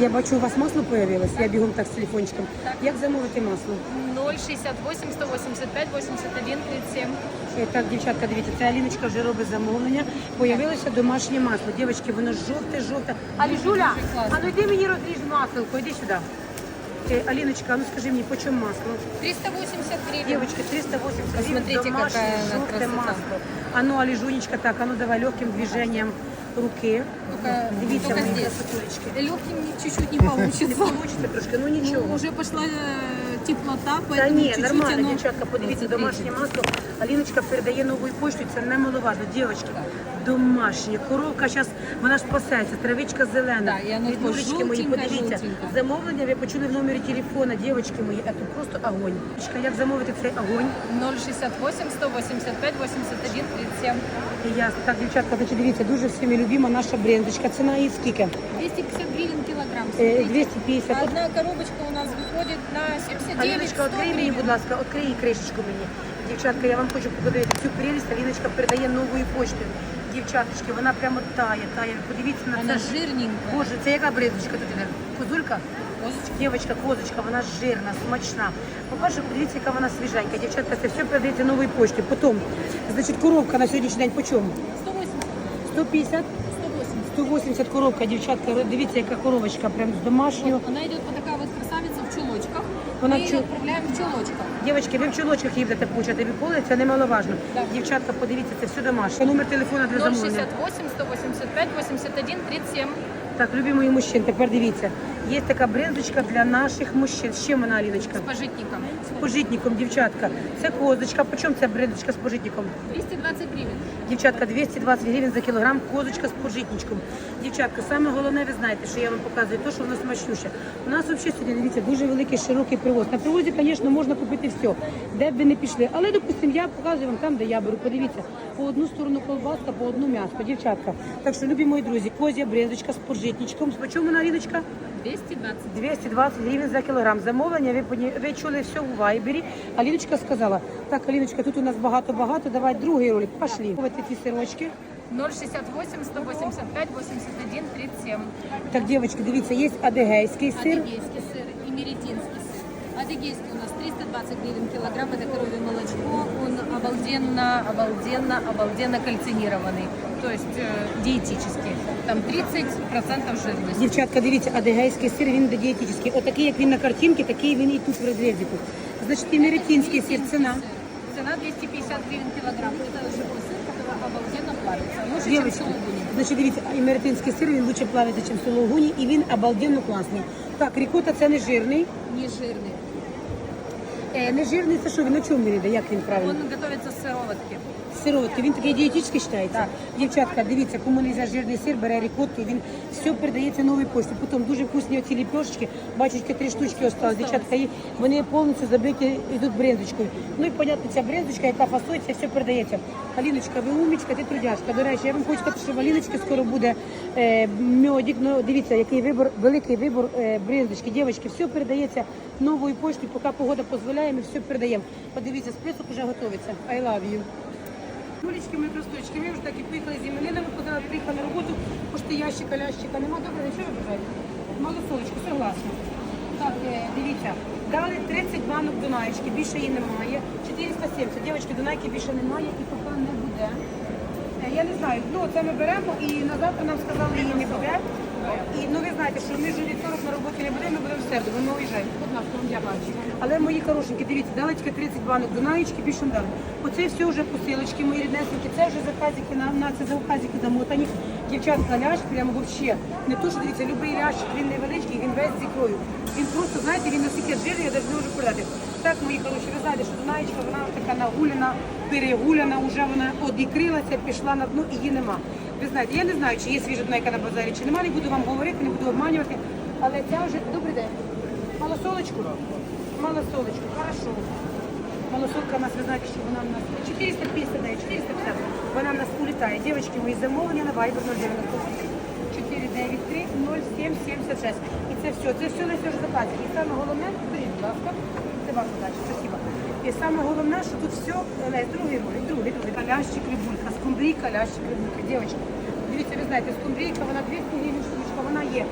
Я бачу, у вас масло появилось. Я бігом так з телефончиком. Як замовити масло? 068 185 81 37. Е, Так, дівчатка, дивіться, це Аліночка вже робить замовлення. Появилося домашнє масло. Дівчатки, воно жовте-жовте. Аліжуля, а ну йди мені розріж масло, йди сюди. Е, Аліночка, а ну скажи мені, по чому масло? 380 гривен. Девочки, 380 гривен, Посмотрите, домашнее какая она красота. масло. А ну, Алижунечка, так, а ну давай легким движением руки. Только, Дивіться, только мої здесь. красотулечки. Легким чуть-чуть не Не получится. трошки, ну нічого. Ну, уже пошла э, теплота, Та поэтому ні, чуть-чуть нормально, оно- дівчатка, подивіться, Вот домашнє масло. Аліночка передає новою поштою, це немаловажно. Дівчатки, домашнє. Коровка зараз, вона ж пасеться, травичка зелена. Да, і воно таке Ріднулечки мої, подивіться. жовтеньке. Замовлення ви почули в номері телефона, дівчатки мої, це просто огонь. Дівчатка, Як замовити цей огонь? 068 185 81 37. І Я так, дівчатка, значить, дивіться, дуже всіми любима наша брендочка. Ціна її скільки? 250 гривен килограмм. Е, смотрите. 250. Одна коробочка у нас выходит на 79 Аліночка, 100 відкрий мені, гривен. будь ласка, відкрий кришечку мені. Дівчатка, я вам хочу показати цю прелість. Аліночка передає новою поштою. Дівчаточки, вона прямо тає, тає. Подивіться на Она це. жирненькая. Боже, це яка брендочка тут іде? Козулька? Козочка. Дівчатка, козочка, вона жирна, смачна. По-перше, подивіться, яка вона свіженька. Дівчатка, це все передається новою поштою. Потім, значить, коробка на сьогоднішній день по чому? 180. 150? 180. 180 коробка, дівчатка, дивіться, яка коробочка, прям з домашнього. Вот, она идет вот такая вот красавица в чулочках. Ми Мы в ее чул- в чулочках. Дівчатки, ви в чолочках її будете получати, виполи, це немаловажно. Так. Дівчатка, подивіться, це все домашнє. Номер телефона для замовлення. 068 185 81 37. Так, любі мої мужчин, тепер дивіться. Є така брендочка для наших мужчин. З чим вона, Аліночка? С пожитником. З пожитником, дівчатка. Це козочка. По чому ця брендочка з пожитником? 220 гривен. Дівчатка, 220 гривень за кілограм, козочка з пожитничком. Дівчатка, саме головне, ви знаєте, що я вам показую, то, що воно смачнюще. У нас взагалі сьогодні, дивіться, дуже великий широкий привоз. На привозі, звісно, можна купити все, де б ви не пішли. Але, допустимо, я показую вам там, де я беру. Подивіться, по одну сторону колбаска, по одну м'ясо, дівчатка. Так що, любі мої друзі, козя брендочка з пожитничком. По чому вона, Ліночка? 220. 220 гривень за кілограм. Замовлення ви, поні- ви чули все в вайбері. Аліночка сказала, так, Аліночка, тут у нас багато-багато, давай другий ролик, пошли. Ось ці сирочки. 068 185 81 37. Так, дівчатки, дивіться, є адегейський сир. Адыгейский сыр и меретинский сыр. Адыгейский у нас 320 гривен килограмм, это коровье молочко. Он обалденно, обалденно, обалденно кальцинированный. То есть э, диетический. Там 30% жирности. Дівчатка, дивіться, адегейський сир, він де дієтичний. Отакий, як він на картинці, такий він і тут в розрізику. Значить, і меретинський сир, ціна. Цена 250 гривен килограмм. Это живой сыр, который обалденно плавится. Лучше, чем Дівчатки, сулугуни. значить, дивіться, і меретинський сир, він лучше плавиться, ніж сологуні, і він обалденно класний. Так, рікота це не жирний. Не жирный. Е, не жирний, це що він, на чому він йде, як він правильно? Он готовится с сыроватки. Сироватки, він такий дієтичний вважається. Так. Дівчатка, дивіться, кому не за жирний сир, бере рікотту, він все передається новій пошті. Потім дуже вкусні оці ліпешечки, бачите, три штучки осталось. Дівчатка, і вони повністю забиті, йдуть брендочкою. Ну і понятно, ця брендочка, яка фасується, все передається. Аліночка, ви умічка, ти трудяшка. До речі, я вам хочу сказати, що в Аліночки скоро буде е, мьодик. Ну, дивіться, який вибор, великий вибор е, брендочки. Дівчатки, все передається новою поштою, поки погода дозволяє, ми все передаємо. Подивіться, список вже готується. I love you. Мулечки, просточками. ми вже так і поїхали з іменинами, куди приїхали на роботу, пошти ящика, лящика, нема добре, нічого бажаєте? Мало солочку, согласна. Так, е, дивіться, дали 30 банок Дунаєчки, більше її немає. 470, дівчатки, Дунайки більше немає і поки не буде. Е, Я не знаю, ну це ми беремо і на завтра нам сказали, її не буде. І ну ви знаєте, що ми ж вівторок на роботі не будемо, ми будемо в середу, ми уїжджаємо. Будь ласка, вам дякую. Але мої хорошенькі, дивіться, дали тільки 30 банок Дунаєчки, більше не дали. Оце все вже посилочки, мої ріднесенькі, це вже заказики на, на це заказики замотані. Дівчатка лящ прямо вообще. Не то, що дивіться, любий лящик, він невеличкий, він весь з ікрою. Він просто, знаєте, він настільки жирний, я навіть не можу передати. Так, мої хороші, ви знаєте, що Дунаєчка, вона така нагуляна, перегуляна, вже вона одікрилася, пішла на дно і її нема. Ви знаєте, я не знаю, чи є свіжа Дунайка на базарі, чи нема, не буду вам говорити, не буду обманювати. Але ця вже, добрий день. Малосолочку? Малосолочку, хорошо. Малосолка у нас, ви знаєте, що вона у нас 450 дає, 450. Вона в нас улітає. Дівчатки, мої замовлення на Viber 098 493 0776. І це все. Це все на вже заказі. І саме головне, будь ласка, це ваша задача, спасибо. І саме головне, що тут все, Лесь, другий ролик, другий, другий. Лящик, рибулька, скумбрійка, лящик, рибулька. Дівчатки, дивіться, ви знаєте, скумбрійка, вона 200 гривень штучка, вона є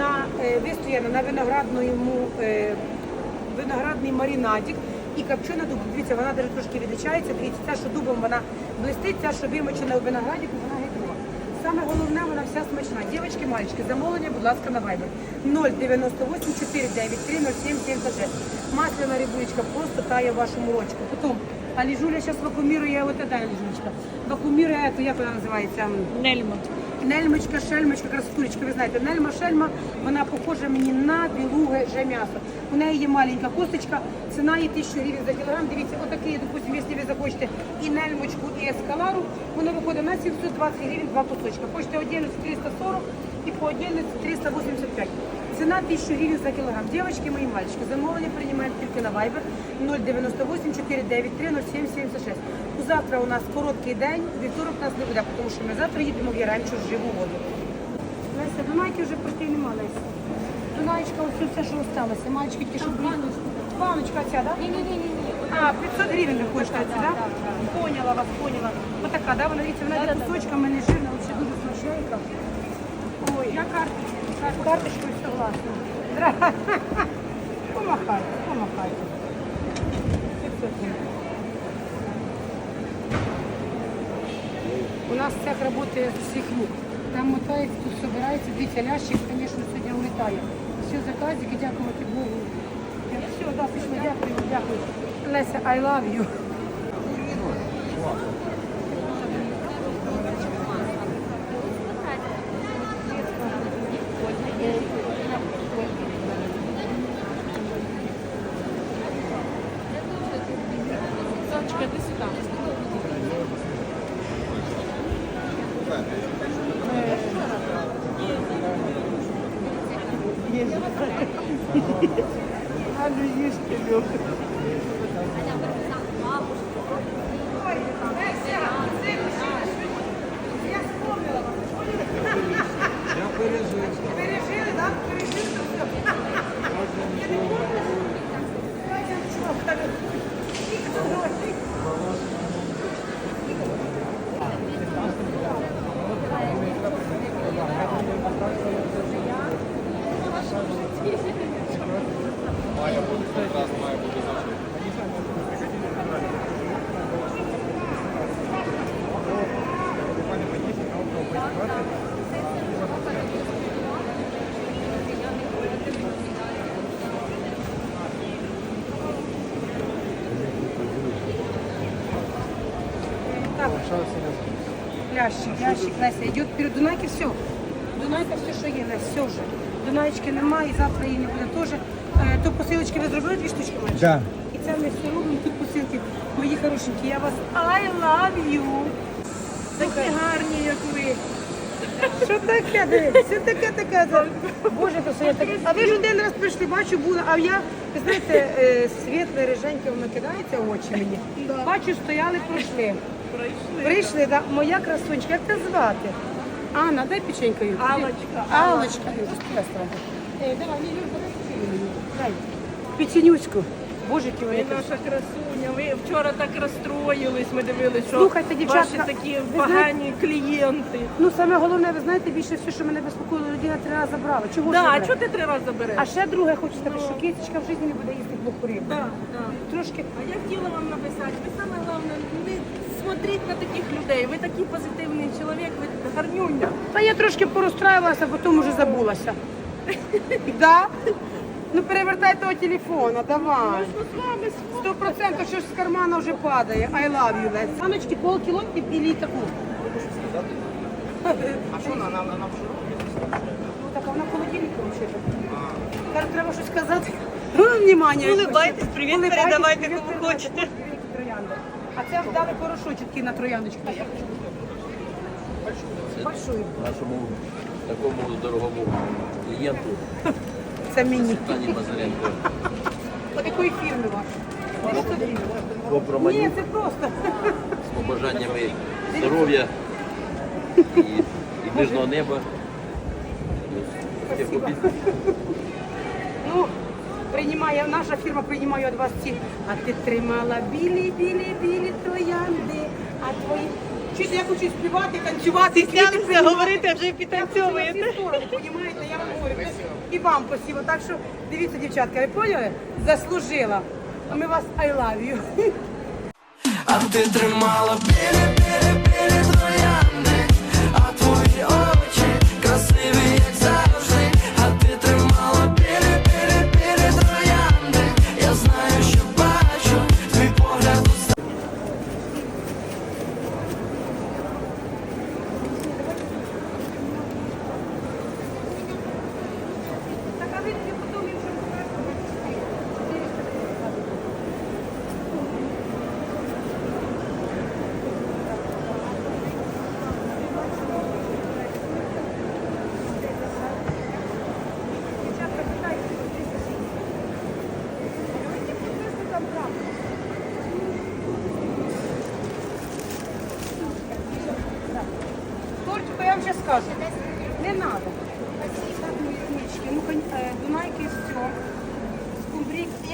на е, вистояна на виноградному е, виноградний маринадик і копчена дуб. Дивіться, вона навіть трошки відлічається. Дивіться, ця, що дубом вона блистить, ця, що вимочена у виноградику, вона геть Саме головне, вона вся смачна. Дівчатки, мальчики, замовлення, будь ласка, на Viber 098 493 0776. Масляна рибулечка просто тає в вашому. Потім, а ліжуля зараз вакуумірує, от та ліжулечка. Вакуумірує, то як вона називається? Нельма. Нельмочка, шельмочка, красотулечка, ви знаєте, нельма, шельма, вона похожа мені на білуге же м'ясо. У неї є маленька косточка, ціна її 1000 гривень за кілограм. Дивіться, отакі, допустим, якщо ви захочете і нельмочку, і ескалару, воно виходить на 720 гривень два кусочка. Хочете отдельно 340 і по отдельності 385. Ціна 1000 гривень за кілограм. Дівчатки, мої мальчики, замовлення приймаємо тільки на Viber 098 493 0776. У завтра у нас короткий день, вівторок нас не буде, тому що ми завтра їдемо в Яремчу в живу воду. Леся, Дунайки вже почти нема, Леся. Дунаєчка, ось все, що осталося. Мальчики ті, що баночка. Баночка ця, так? Не-не-не. А, 500 гривень ви хочете оці, так? Поняла вас, поняла. Отака, да? Вона, дивіться, вона йде кусочками, не жирна, взагалі дуже смачненька. Ой, я карточку, карточкою Дра- Помахайте, помахайте. У нас цех с всех рук. Там мотається, тут собирається, дивіться, лящик, звісно, сьогодні улітає. Все, заказики, дякувати Богу. Все, да, пішли, дякую, дякую. Леся, I love you. Пережили, Так. Лящик, лящик, Леся, йде перед Дунайки все. Дунайка все, що є, Леся, все вже. Дунаєчки немає, і завтра її не буде теж. Е, То посилочки ви зробили дві штучки менше? Да. І це ми все робимо, тут посилки. Мої хорошенькі, я вас I love you. Такі гарні, як ви. Що таке? Все таке таке. Боже, то все я так. А ви ж один раз прийшли, бачу, була, а я, ви знаєте, е, світле, риженьке, воно кидається в очі мені. Бачу, стояли, пройшли. Прийшли. Прийшли, да. Моя красунечка, як тебе звати? Анна, дай печенькою. Аллочка, Аллочка. Юрка, з тебе сторони. Е, давай, дай. Печенюську. Боже, які вони Ви наша красуня. Ви вчора так розстроїлись. Ми дивилися, що Слухайте, дівчатка, ваші такі ви погані клієнти. Ну, саме головне, ви знаєте, більше все, що мене безпокоїло, людина три рази забрала. Чого ж Да, а забрала? чого ти три рази забереш? А ще друге хочу сказати, що кисечка в житті не буде їсти двох курів. Да, да. Трошки. А я хотіла вам написати, ви саме головне, не смотріть на таких людей. Ви такий позитивний чоловік, ви гарнюня. Та я трошки порозстраювалася, потім уже забулася. Да? Ну перевертай того телефона, давай. Ну, з вами Сто процентів щось з кармана вже падає. I love you, Лесь. Саночки, полкіло і білі таку. А що вона нам нам Ну так, вона в холодильнику взагалі. Зараз треба щось сказати. Ну, внимание. Улыбайтесь, привіт передавайте, кому хочете. Великі троянди. А це вдали порошочок на трояндочку. Большой. нашому такому дорогому клієнту Це мені. Тані якої фірми ваш? Ні, це просто. з побажаннями здоров'я і, і неба. Ну, приймає, наша фірма приймає від вас ці. А ти тримала білі, білі, білі троянди, а твої. Чуєте, я хочу співати, танцювати, Тянеться говорити, а вже підтанцьовуєте. Понімаєте, я вам говорю. І вам спасибо. Так що дивіться, дівчатка, ви поняли? Заслужила. А ми вас I love you. А ти тримала білі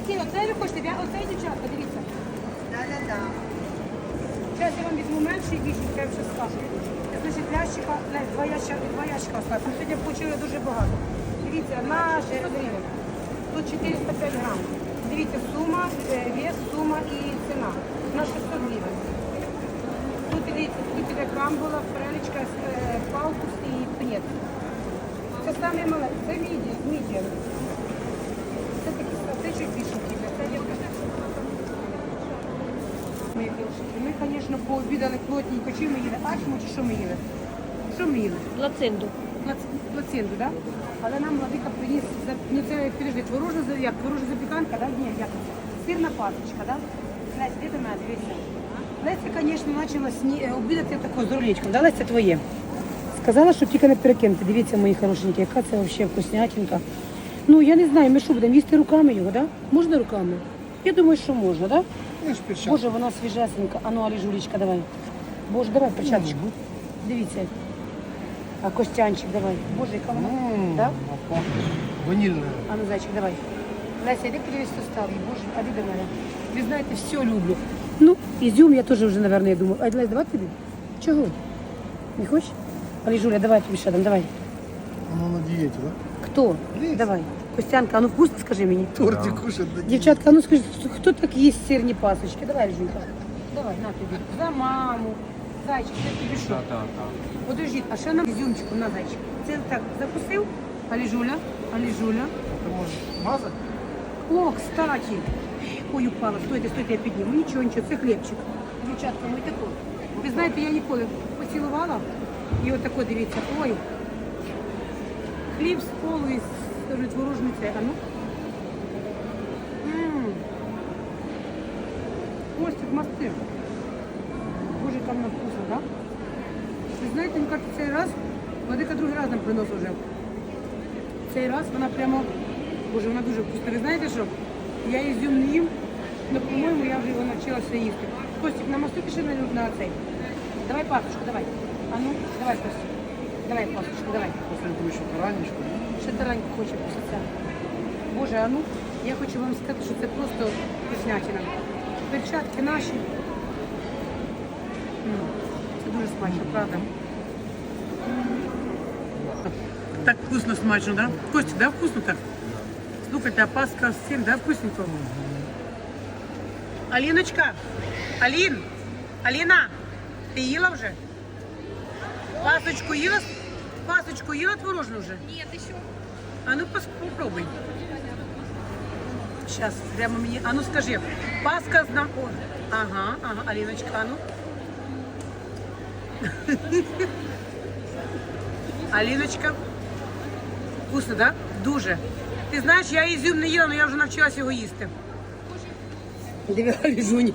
Який оцей ви хочете? Я- Оцей дівчатка, дивіться. Да-да-да. Зараз я вам візьму менший і більший, я ще скажу. Значить, лящика, Лесь, два ящика, два ящика. Ми сьогодні получили дуже багато. Дивіться, на 600 гривень. Тут 405 грам. Дивіться, сума, е, вес, сума і ціна. На 600 гривень. Тут дивіться, тут іде камбула, фрелечка, е, палкус і тунець. Це саме мале, це міді, мідіум. Це такі, це чуть більше кілька. Це є Мої хорошенькі, Ми, звісно, пообідали плотненько. Чи ми їли? Ачму чи що ми їли? Що ми їли? Плацинду. Плац- Плаценту, так? Да? Але нам владика приніс, ну це, підожди, творожна, як, творожна запіканка, да? Ні, як? Сирна пасочка, да? Лесь, де до мене, дивіться. Леся, звісно, почала сні... е, обідати тако з рулечком. Да, Леся, твоє? Сказала, що тільки не перекинути. Дивіться, мої хорошенькі, яка це взагалі вкуснятинка. Ну, я не знаю, ми що будемо їсти руками його, да? Можна руками? Я думаю, що можна, да? Боже, вона свіжесенька. А ну, Алі, Жулічка, давай. Боже, давай перчаточку. Дивіться. А Костянчик, давай. Боже, яка вона. Да? Ванильная. А ну, зайчик, давай. Леся, йди подивись состав. Боже, а до мене. Ви знаєте, все люблю. Ну, ізюм я теж вже, мабуть, я думаю. А, Лесь, давай тобі? Чого? Не хочеш? Алі, Жуля, давай тобі ще дам, давай. Она на диете, да? Хто? Давай. Костянка, а ну вкусно скажи мені. Тортик кушать на диете. Дівчатка, а ну скажи, хто так їсть сирні пасочки? Давай, Жінка. Давай, на тобі. За маму. Зайчик, це тобі що? Подождіть, а ще нам ізюмчиком на зайчик. Це так закусив? Аліжуля, Аліжуля. Ты можешь мазать? О, кстати. Ой, упала. Стойте, стойте, я підніму. Нічого, нічого, це хлібчик. Дівчатка, ми тако. Ви знаєте, я ніколи поцілувала. І отако дивіться. Ой. Хліб з полу із творожницею. А ну. М. Ось тут масти. Боже, там на вкусно, так? Да? Ви знаєте, мені кажуть, цей раз, Владика другий раз нам приносив вже. Цей раз вона прямо, боже, вона дуже вкусна. Ви знаєте що? Я ізюм не їм, але, по-моєму, я вже його навчилася їсти. Костік, намастуй ще на, на цей. Давай пасочку, давай. А ну, давай, Костік. Давай пасочку, давай. После этого еще таранечку. Ще тараньку хоче після цього. Боже, а ну, я хочу вам сказати, що це просто вкуснятина. Перчатки наші. М, Це дуже смачно, правда. Так вкусно смачно, да? Костя, да, вкусно так? Слухайте, а паска з цим, да, вкусненько? Аліночка, Алін, Аліна, ти їла вже? Пасочку їла? Пасочку їла творожну вже? Нет, еще. А ну пос- попробуй. Сейчас, прямо мені. А ну скажи, паска з нам. О, ага, ага, Аліночка, а ну. Аліночка. Вкусно, да? Дуже. Ти знаєш, я ізюм не їла, але я вже навчилася його їсти. Диви, Аліжунь.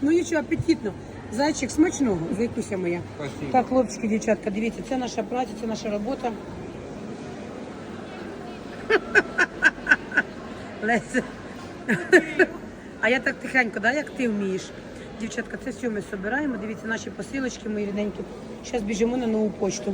Ну нічого, апетитно. Зайчик смачного, зайкуся моя. Так, хлопчики, дівчатка, дивіться, це наша праця, це наша робота. Леся. А я так тихенько, да, як ти вмієш? Дівчатка, це все ми збираємо. Дивіться, наші посилочки, мої рідненькі. Зараз біжимо на нову почту.